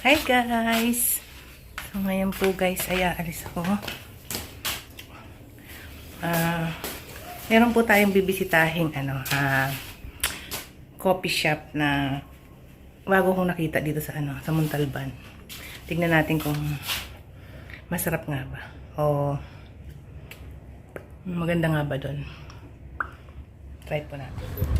Hi guys! So ngayon po guys ay aalis ako. Ah, meron po tayong bibisitahing ano, ah, coffee shop na bago kong nakita dito sa ano, sa Montalban. Tignan natin kung masarap nga ba. O maganda nga ba doon. Try po natin.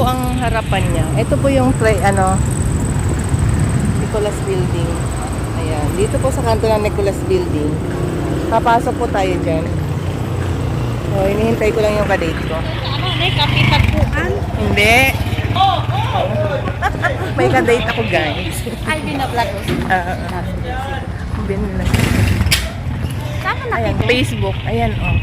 po ang harapan niya. Ito po yung tray, ano, Nicholas Building. Ayan. Dito po sa kanto ng Nicholas Building. Papasok po tayo dyan. So, inihintay ko lang yung kadate ko. Ano, may kapitagpuan? Hindi. May kadate ako, guys. Ay, binablog ko. Ah, ah, ah. Bin lang. Saan ka Ayan? Facebook. Ayan, oh.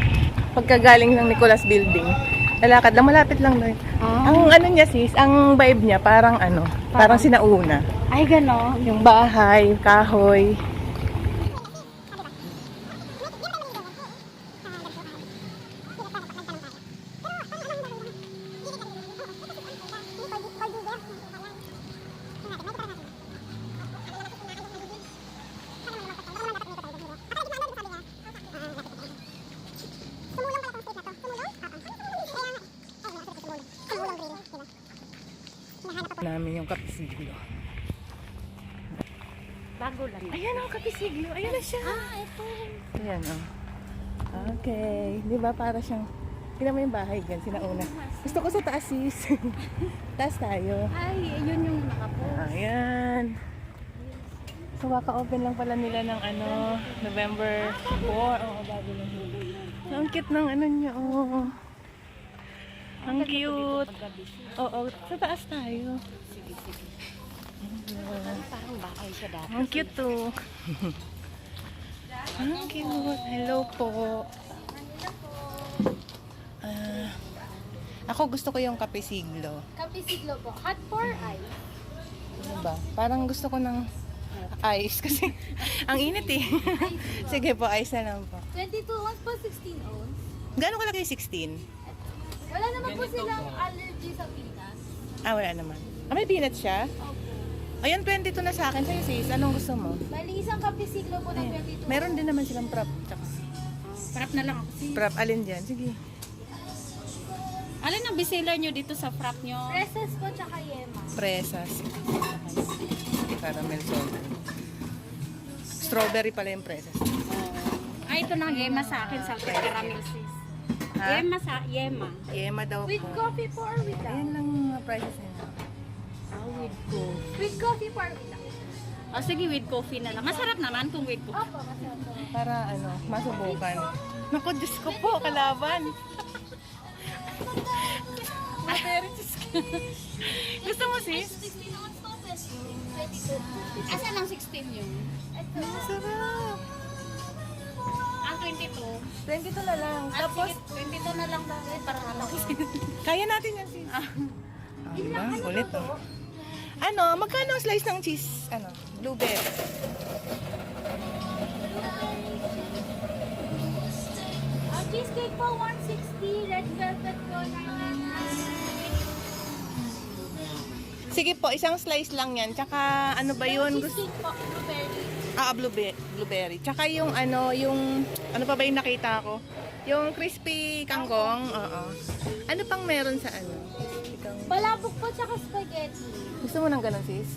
Pagkagaling ng Nicholas Building. Lalakad lang, malapit lang doon. Ah. Ang ano niya sis, ang vibe niya parang ano, parang, Parang- sinauna. Ay, gano'n. Yung bahay, kahoy. Namin yung kapisiglo. Bago lang. Ayan ang kapisiglo. Ayan na siya. Ah, ito. Ayan oh. Okay. Di ba para siyang, tingnan mo yung bahay gan, sinauna. Gusto ko sa taas sis. taas tayo. Ay, yun yung nakapo. Ayan. So, kaka-open lang pala nila ng ano, November 4. Oo, bago lang. Ang cute ng ano niya, oh. Ang cute. Oo, sa taas tayo. Parang, bahay siya dati. Ang cute to. Ang cute. Hello po. Ah, ako gusto ko yung kape siglo. Kapisiglo po. Hot for ice. Ano ba? Parang gusto ko ng ice kasi ang init eh. Sige po, ice na lang po. 22 ounce po, 16 ounce. Gano'ng kalaki yung 16? Wala naman po silang allergy sa pinas. Ah, wala naman. Ah, may peanut siya? Opo. Ayan, 22 na sa akin. Sa'yo sis, anong gusto mo? Bali, isang kapisiglo po ng Ayan. 22 Meron din naman silang prop. Tsaka, Frap na lang ako. prop, alin dyan? Sige. Alin ang bestseller nyo dito sa frap nyo? Presses po, tsaka yema. Presas. Caramel salt. Strawberry pala yung presas. Ah, ito na yema sa akin sa caramel sis. Ha? Yema sa yema. Yema daw With po. coffee po or without? Ayan lang yung mga prices nila. Ah, with coffee. With coffee po or without? Oh, sige, with coffee na lang. Masarap naman kung with coffee. Opo, masarap. Para ano, masubukan. Naku, Diyos ko po, kalaban. Pero, Diyos ko. Gusto mo sis? 16 ounce po, 22. Asan ang 16 yun? Ito. Masarap. Ang 22. 22 na lang. Ah, Tapos, sige, 22 na lang daw. Eh, para alam ko kaya natin yan sis. Ah, diba? Kulit oh. Ano, magkano ang slice ng cheese, ano, blueberry? Uh, cheesecake po, 160. Red velvet po, 999. Sige po, isang slice lang yan. Tsaka, ano ba yun? Cheesecake po, blueberry. Ah, blueberry. blueberry. Tsaka yung ano, yung, ano pa ba yung nakita ko? Yung crispy kanggong, oo. Ano pang meron sa ano? Palabok po, tsaka spaghetti. Gusto mo ng ganun, sis?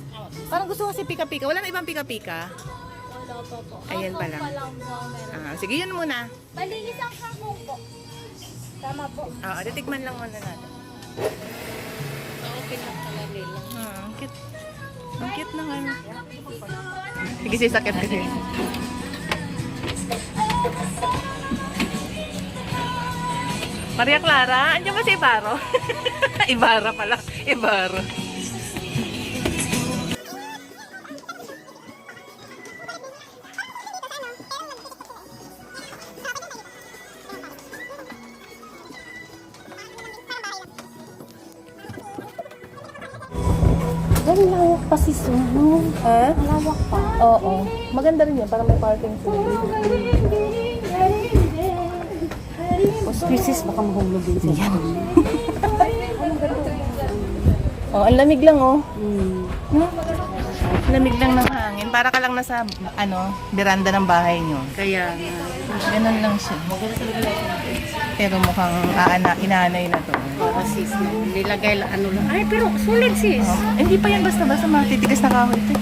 Parang gusto ko kasi pika-pika. Wala na ibang pika-pika. Wala pa po. Ayan pa lang po ang meron. Ah, sige, yun muna. Bali, isang hangong po. Tama po. Ah, titikman lang muna natin. Okay lang pala nila. Ah, ang cute. Ang cute ng ano. Sige, sis, sakit kasi. Maria Clara, andiyan ba si Ibaro? Ibara pala. Ibaro. Dali lawak pa si Suno. Ha? Malawak pa. Oo. Maganda rin yun. Parang may parking sila. Auspicious, baka mahulog din siya. Oh, ang lamig lang oh. Hmm. No? Lamig lang ng hangin. Para ka lang nasa, ano, beranda ng bahay nyo. Kaya nga. Ganun lang siya. Pero mukhang aana, inaanay na to. Para sis, nilagay lang ano lang. Ay, pero sulit sis. Oh, hindi pa yan basta-basta matitigas na kahoy ito. eh.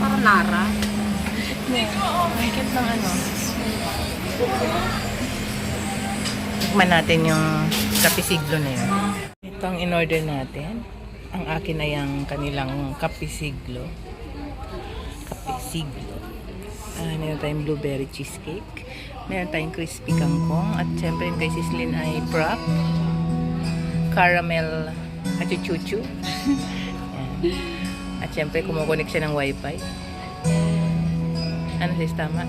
Para Lara. Ang cute ng ano. Tikman natin yung kapisiglo na yun. Ito ang in-order natin. Ang akin ay ang kanilang kapisiglo. Kapisiglo. Ah, meron tayong blueberry cheesecake. Meron tayong crispy kangkong. At syempre yung kay Sislin ay prop. Caramel achuchuchu. Yan. At syempre kumukunik siya ng wifi. Ano sis, tama?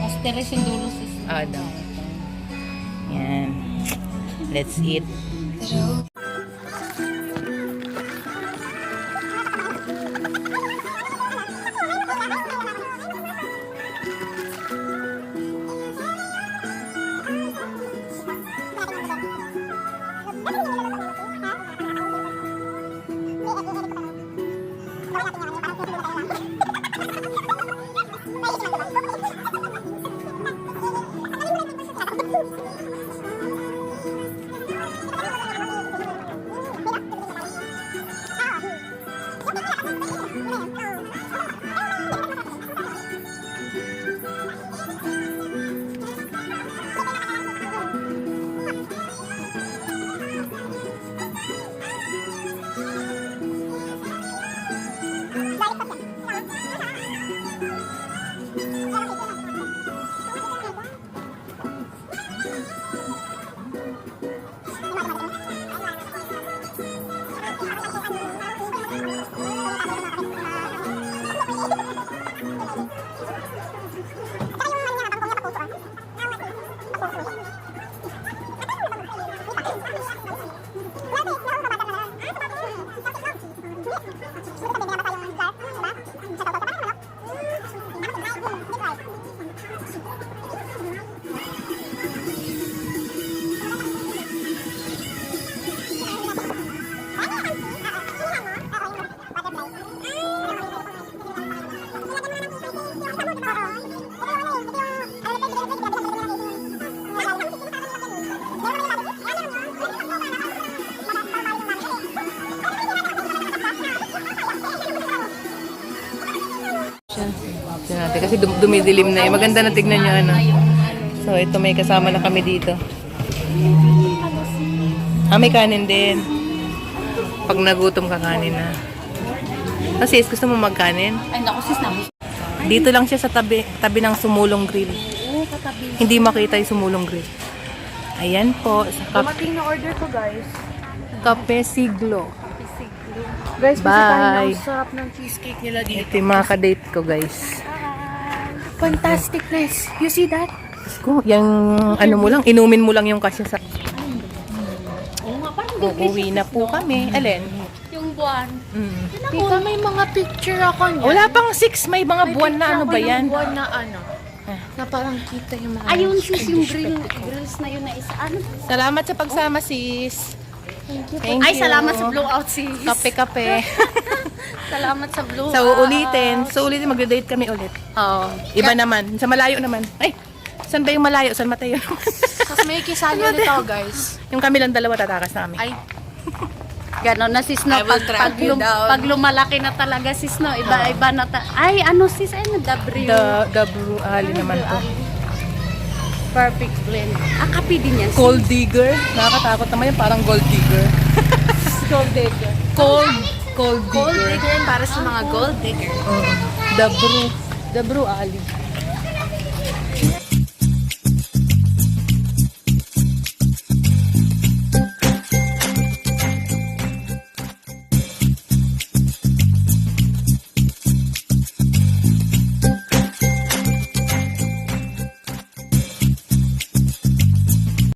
Asteres yung dulo sis. Ah, daw. Yan. Let's eat. Kasi dum- dumidilim na eh. Maganda na tignan nyo ano. So ito may kasama na kami dito. Ah, may kanin din. Pag nagutom ka kanin na. Kasi gusto mo magkanin? Ay, naku sis. Dito lang siya sa tabi, tabi ng Sumulong Grill. Oo, katabi. Hindi makita yung Sumulong Grill. Ayan po, sa kap Dumating na order ko guys. Kape Siglo. Guys, kasi Bye. tayo ang sarap ng cheesecake nila dito. Ito yung mga kadate ko, guys. Fantasticness. You see that? Ko, yung ano mo lang, inumin mo lang yung kasya sa... Oo nga, parang Uuwi na po kami. Alin? yung buwan. Mm. Tita, may mga picture ako niya. Wala pang six, may mga buwan na ano ba yan? buwan na ano. Na parang kita yung mga... Ayun sis, yung grill, grills na yun na isa. Ano? Salamat sa pagsama, sis. Thank you. Thank Ay, you. salamat sa blowout sis. Kape-kape. Salamat sa blowout. sa uulitin. So, ulitin, mag-date kami ulit. Oo. Iba naman. Sa malayo naman. Ay, saan ba yung malayo? Saan Mateo? Tapos may kisali ulit ako, guys. yung kami lang dalawa tatakas namin. Ay. Ganon na sis no. I will Pag, track pag, you lum- down. pag lumalaki na talaga sis no. Iba, iba na ta- Ay, ano sis? Ay, nag-W. The, the Brew Ali naman to. Perfect blend. Ah, kape din yan. Gold digger. Nakakatakot naman yung parang gold digger. Gold digger. Cold. Cold digger. Gold digger para sa mga gold digger. Oo. The Brew. The Brew Ali.